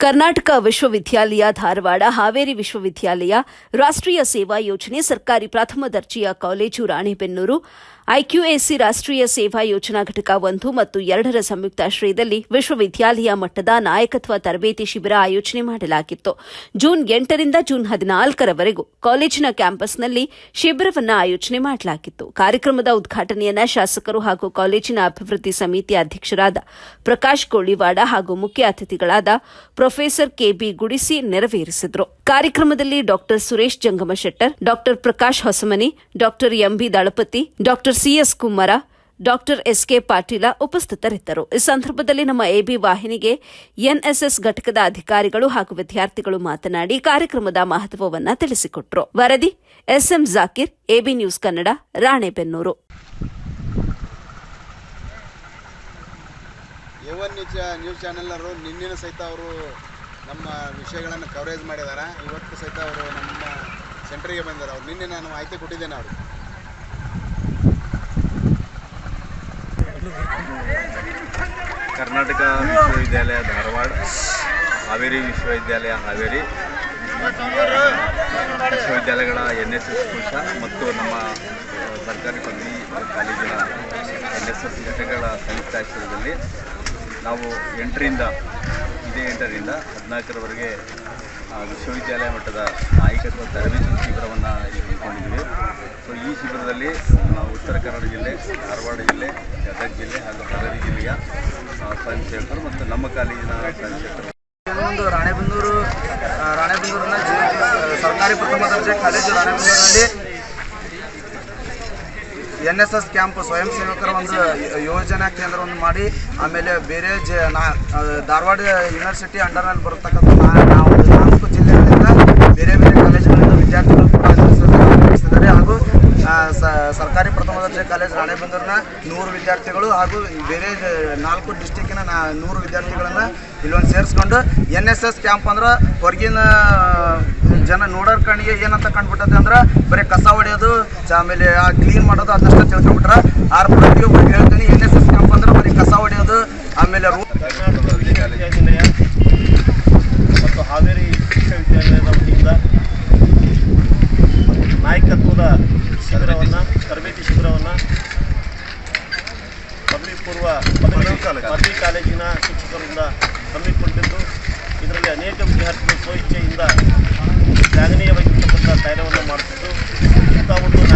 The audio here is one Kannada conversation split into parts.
ಕರ್ನಾಟಕ ವಿಶ್ವವಿದ್ಯಾಲಯ ಧಾರವಾಡ ಹಾವೇರಿ ವಿಶ್ವವಿದ್ಯಾಲಯ ರಾಷ್ಟ್ರೀಯ ಸೇವಾ ಯೋಜನೆ ಸರ್ಕಾರಿ ಪ್ರಥಮ ದರ್ಜೆಯ ಕಾಲೇಜು ರಾಣೆಬೆನ್ನೂರು ಐಕ್ಯೂಎಸಿ ರಾಷ್ಟ್ರೀಯ ಸೇವಾ ಯೋಜನಾ ಘಟಕ ಒಂದು ಮತ್ತು ಎರಡರ ಸಂಯುಕ್ತಾಶ್ರಯದಲ್ಲಿ ವಿಶ್ವವಿದ್ಯಾಲಯ ಮಟ್ಟದ ನಾಯಕತ್ವ ತರಬೇತಿ ಶಿಬಿರ ಆಯೋಜನೆ ಮಾಡಲಾಗಿತ್ತು. ಜೂನ್ ಎಂಟರಿಂದ ಜೂನ್ ಹದಿನಾಲ್ಕರವರೆಗೂ ಕಾಲೇಜಿನ ಕ್ಯಾಂಪಸ್ನಲ್ಲಿ ಶಿಬಿರವನ್ನು ಆಯೋಜನೆ ಮಾಡಲಾಗಿತ್ತು. ಕಾರ್ಯಕ್ರಮದ ಉದ್ಘಾಟನೆಯನ್ನ ಶಾಸಕರು ಹಾಗೂ ಕಾಲೇಜಿನ ಅಭಿವೃದ್ಧಿ ಸಮಿತಿ ಅಧ್ಯಕ್ಷರಾದ ಪ್ರಕಾಶ್ ಕೋಳಿವಾಡ ಹಾಗೂ ಮುಖ್ಯ ಅತಿಥಿಗಳಾದ ಪ್ರೊಫೆಸರ್ ಕೆಬಿ ಗುಡಿಸಿ ನೆರವೇರಿಸಿದರು. ಕಾರ್ಯಕ್ರಮದಲ್ಲಿ doctor Suresh Jangamashettar doctor Prakash Hosamani, doctor MB Dalapathi, doctor CS Kumara doctor SK Patil ಉಪಸ್ಥಿತರಿದ್ದರು. ಈ ಸಂದರ್ಭದಲ್ಲಿ ನಮ್ಮ ಎಬಿ ವಾಹಿನಿಗೆ ಎನ್ಎಸ್ಎಸ್ ಘಟಕದ ಅಧಿಕಾರಿಗಳು ಹಾಗೂ ವಿದ್ಯಾರ್ಥಿಗಳು ಮಾತನಾಡಿ ಕಾರ್ಯಕ್ರಮದ ಮಹತ್ವವನ್ನು ತಿಳಿಸಿಕೊಟ್ರು. ವರದಿ, SM Zakir, AB news Kannada, Ranebennur. A news ಸಹಿತ ಅವರು ನಮ್ಮ ವಿಷಯಗಳನ್ನು ಕವರೇಜ್ ಮಾಡಿದ್ದಾರೆ ಇವತ್ತು ಸಹಿತ ಅವರು ನಮ್ಮ ಸೆಂಟ್ರಿಗೆ ಬಂದಿದ್ದಾರೆ. ಅವ್ರು ನಿನ್ನೆ ನಾನು ಮಾಹಿತಿ ಕೊಟ್ಟಿದ್ದೇನೆ ಅವರು ಕರ್ನಾಟಕ ವಿಶ್ವವಿದ್ಯಾಲಯ ಧಾರವಾಡ, ಹಾವೇರಿ ವಿಶ್ವವಿದ್ಯಾಲಯ ಹಾವೇರಿ. ವಿಶ್ವವಿದ್ಯಾಲಯಗಳ ಎನ್ ಎಸ್ ಎಸ್ ಕೋಶ ಮತ್ತು ನಮ್ಮ ಸರ್ಕಾರಿ ಪದವಿ ಕಾಲೇಜಿನ ಎನ್ ಎಸ್ ಎಸ್ ಘಟಕಗಳ ಸಂಯುಕ್ತಾಶ್ರಯದಲ್ಲಿ ನಾವು ಎಂಟರಿಂದ ಇದೇ ಎಂಟರಿಂದ ಹದಿನಾಲ್ಕರವರೆಗೆ ವಿಶ್ವವಿದ್ಯಾಲಯ ಮಟ್ಟದ ನಾಯಕತ್ವ ತರಬೇತಿ ಶಿಬಿರವನ್ನು ಹಮ್ಮಿಕೊಂಡಿದ್ದೀವಿ ಸೊ ಈ ಶಿಬಿರದಲ್ಲಿ ಉತ್ತರ ಕನ್ನಡ ಜಿಲ್ಲೆ, ಧಾರವಾಡ ಜಿಲ್ಲೆ, ಗದಗ ಜಿಲ್ಲೆ ಹಾಗೂ ಹಾವೇರಿ ಜಿಲ್ಲೆಯ ಸ್ವಯಂ ಸೇವಕರು ಮತ್ತು ನಮ್ಮ ಕಾಲೇಜಿನ ಸ್ವಯಂ ಸೇವಕರು ಒಂದು ರಾಣೆಬೆನ್ನೂರು ರಾಣೆಬೆನ್ನೂರಿನ ಸರ್ಕಾರಿ ಪ್ರಥಮ ದರ್ಜೆ ಕಾಲೇಜು ರಾಣೆಬೆನ್ನೂರಿನಲ್ಲಿ ಎನ್ ಎಸ್ ಎಸ್ ಕ್ಯಾಂಪ್ ಸ್ವಯಂ ಸೇವಕರ ಒಂದು ಯೋಜನಾ ಕೇಂದ್ರವನ್ನು ಮಾಡಿ, ಆಮೇಲೆ ಬೇರೆ ಜ, ನಾ ಧಾರವಾಡ ಯೂನಿವರ್ಸಿಟಿ ಅಂಡರ್ನಲ್ಲಿ ಬರತಕ್ಕಂಥ ನಾಲ್ಕು ಜಿಲ್ಲೆಗಳಿಂದ ಬೇರೆ ಬೇರೆ ಕಾಲೇಜುಗಳಿಂದ ವಿದ್ಯಾರ್ಥಿಗಳು ಕೂಡ ಆಗಮಿಸಿದ್ದಾರೆ. ಹಾಗೂ ಸರ್ಕಾರಿ ಪ್ರಥಮ ದರ್ಜೆ ಕಾಲೇಜ್ ರಾಣೆಬೆಂದೂರಿನ ನೂರು ವಿದ್ಯಾರ್ಥಿಗಳು ಹಾಗೂ ಬೇರೆ ನಾಲ್ಕು ಡಿಸ್ಟಿಕ್ಕಿನ ನಾ, ನೂರು ವಿದ್ಯಾರ್ಥಿಗಳನ್ನು ಇಲ್ಲೊಂದು ಸೇರಿಸ್ಕೊಂಡು ಎನ್ ಎಸ್ ಎಸ್ ಕ್ಯಾಂಪ್ ಅಂದ್ರೆ ಹೊರಗಿನ ಜನ ನೋಡೋರ್ ಕಣ್ಣಿಗೆ ಏನಂತ ಕಂಡ್ಬಿಟ್ಟದೆ ಅಂದ್ರೆ ಬರೀ ಕಸ ಹೊಡೆಯೋದು ಆಮೇಲೆ ಕ್ಲೀನ್ ಮಾಡೋದು ಅದಷ್ಟ ತಿಳ್ಕೊಂಬಿಟ್ರ ಆರ್ ಪ್ರತಿಯೊಬ್ಬರು ಹೇಳ್ತೀನಿ ಎನ್ ಎಸ್ ಎಸ್ ಕ್ಯಾಂಪ್ ಅಂದ್ರೆ ಬರೀ ಕಸ ಹೊಡೆಯೋದು, ಆಮೇಲೆ ರೂ ಮತ್ತು ಹಾವೇರಿ ವಿಶ್ವವಿದ್ಯಾಲಯದ ವತಿಯಿಂದ ನಾಯಕತ್ವದ ಶಿಬಿರವನ್ನು, ತರಬೇತಿ ಶಿಬಿರವನ್ನು ಪದವಿ ಪೂರ್ವ ಪದವಿ ಕಾಲೇಜಿನ ಶಿಕ್ಷಕರಿಂದ ಹಮ್ಮಿಕೊಂಡಿದ್ದು. ಇದರಲ್ಲಿ ಅನೇಕ ವಿದ್ಯಾರ್ಥಿಗಳು ಸ್ವಇಚ್ಛೆಯಿಂದ ಶ್ಲಾಘನೀಯವಾಗಿರ್ತಕ್ಕಂಥ ಕಾರ್ಯವನ್ನು ಮಾಡುತ್ತಿದ್ದು ಇಂಥ ಒಂದು ನಾಯಕತ್ವ ತರಬೇತಿ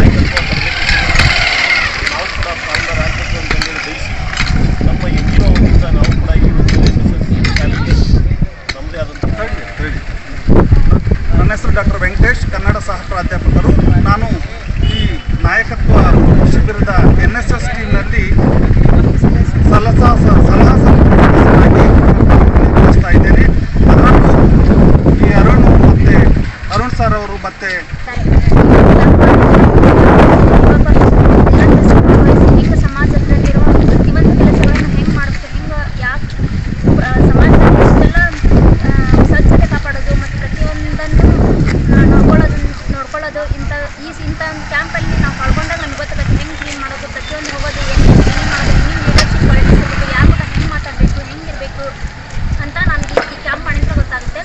ಅಂತ ನನಗೆ ಈ ಕ್ಯಾಂಪ್ ಮಾಡಿದ್ರೆ ಗೊತ್ತಾಗುತ್ತೆ.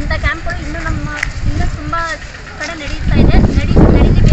ಇಂಥ ಕ್ಯಾಂಪ್ಗಳು ಇನ್ನೂ ನಮ್ಮ ಇನ್ನೂ ತುಂಬ ಕಡೆ ನಡೀತಾ ಇದೆ.